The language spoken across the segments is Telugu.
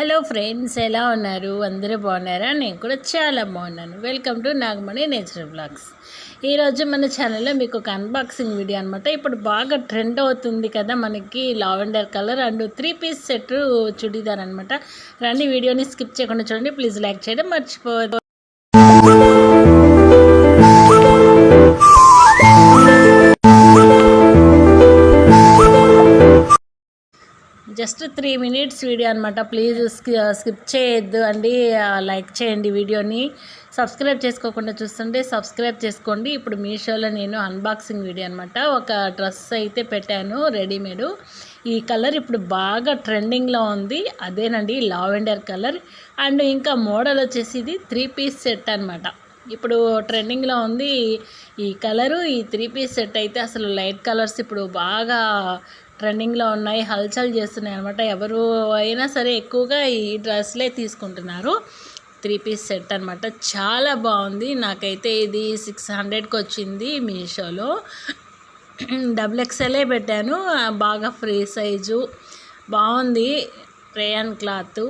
హలో ఫ్రెండ్స్ ఎలా ఉన్నారు? అందరూ బాగున్నారా? నేను కూడా చాలా బాగున్నాను. Welcome to Nagamani natural blogs ఈరోజు మన ఛానల్లో మీకు ఒక అన్బాక్సింగ్ వీడియో అనమాట ఇప్పుడు బాగా ట్రెండ్ అవుతుంది కదా మనకి lavender colour and three piece set churidar అనమాట రండి వీడియోని స్కిప్ చేయకుండా చూడండి. ప్లీజ్ లైక్ చేయడం మర్చిపోవద్దు. జస్ట్ త్రీ మినిట్స్ వీడియో అనమాట ప్లీజ్ స్కిప్ చేయొద్దు అండి. లైక్ చేయండి వీడియోని. సబ్స్క్రైబ్ చేసుకోకుండా చూస్తుంటే సబ్స్క్రైబ్ చేసుకోండి. ఇప్పుడు మీషోలో నేను అన్బాక్సింగ్ వీడియో అనమాట ఒక డ్రెస్ అయితే పెట్టాను రెడీమేడ్. ఈ కలర్ ఇప్పుడు బాగా ట్రెండింగ్లో ఉంది. అదేనండి లావెండర్ కలర్. అండ్ ఇంకా మోడల్ వచ్చేసి ఇది త్రీ పీస్ సెట్ అనమాట ఇప్పుడు ట్రెండింగ్లో ఉంది ఈ కలరు. ఈ త్రీ పీస్ సెట్ అయితే అసలు లైట్ కలర్స్ ఇప్పుడు బాగా ట్రెండింగ్లో ఉన్నాయి హల్చల్ చేస్తున్నాయి అనమాట ఎవరు అయినా సరే ఎక్కువగా ఈ డ్రెస్లే తీసుకుంటున్నారు. త్రీ పీస్ సెట్ అనమాట చాలా బాగుంది. నాకైతే ఇది సిక్స్ హండ్రెడ్కి వచ్చింది మీషోలో. డబుల్ ఎక్స్ఎల్ఏ పెట్టాను. బాగా ఫ్రీ సైజు. బాగుంది. Rayon cloth.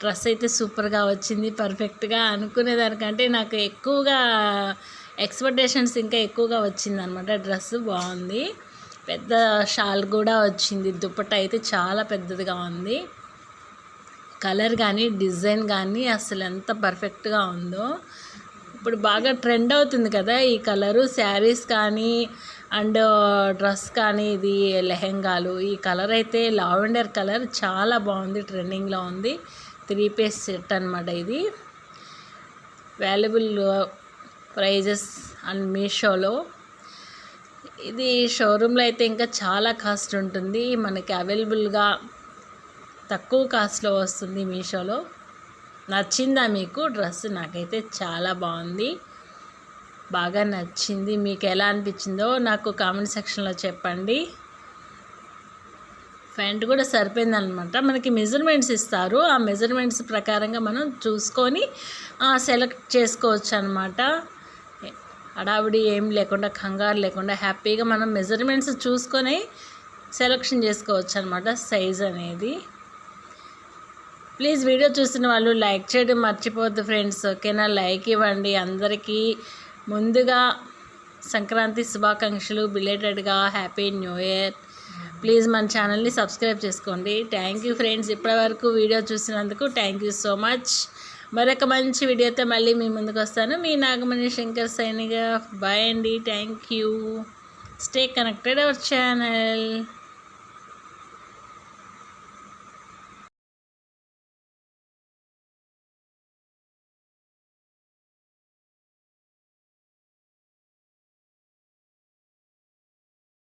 డ్రెస్ అయితే సూపర్గా వచ్చింది. పర్ఫెక్ట్గా అనుకునే దానికంటే నాకు ఎక్కువగా ఎక్స్పెక్టేషన్స్ ఇంకా ఎక్కువగా వచ్చింది అనమాట డ్రెస్ బాగుంది. పెద్ద షాల్ కూడా వచ్చింది. దుప్పట అయితే చాలా పెద్దదిగా ఉంది. కలర్ కానీ డిజైన్ కానీ అసలు ఎంత పర్ఫెక్ట్గా ఉందో. ఇప్పుడు బాగా ట్రెండ్ అవుతుంది కదా ఈ కలరు. శారీస్ కానీ అండ్ డ్రెస్ కానీ ఇది లెహెంగాలు. ఈ కలర్ అయితే లావెండర్ కలర్ చాలా బాగుంది ట్రెండింగ్లో ఉంది. త్రీ పీస్ సెట్ అనమాట ఇది. వాల్యుబుల్ ప్రైజెస్ అండ్ మీషోలో. ఇది షోరూంలో అయితే ఇంకా చాలా కాస్ట్ ఉంటుంది. మనకి అవైలబుల్గా తక్కువ కాస్ట్లో వస్తుంది మీషోలో. నచ్చిందా మీకు? డ్రెస్ నాకైతే చాలా బాగుంది. బాగా నచ్చింది. మీకు ఎలా అనిపించిందో నాకు కామెంట్ సెక్షన్లో చెప్పండి. ప్యాంట్ కూడా సరిపోయింది అనమాట మనకి మెజర్మెంట్స్ ఇస్తారు. ఆ మెజర్మెంట్స్ ప్రకారంగా మనం చూసుకొని సెలెక్ట్ చేసుకోవచ్చు అనమాట హడావిడి ఏం లేకుండా కంగారు లేకుండా హ్యాపీగా మనం మెజర్మెంట్స్ చూసుకొని సెలక్షన్ చేసుకోవచ్చు అనమాట సైజ్ అనేది. ప్లీజ్ వీడియో చూసిన వాళ్ళు లైక్ చేయడం మర్చిపోద్దు ఫ్రెండ్స్ ఓకేనా? లైక్ ఇవ్వండి. అందరికీ ముందుగా సంక్రాంతి శుభాకాంక్షలు. బిలేటెడ్గా హ్యాపీ న్యూ ఇయర్. ప్లీజ్ మన ఛానల్ని సబ్స్క్రైబ్ చేసుకోండి. Thank you friends. ఇప్పటివరకు వీడియో చూసినందుకు థ్యాంక్ యూ సో మచ్. మరొక మంచి వీడియోతో మళ్ళీ మీ ముందుకు వస్తాను. మీ నాగమణి శంకర్ సైనిగా. బాయ్ అండి. Thank you stay connected our channel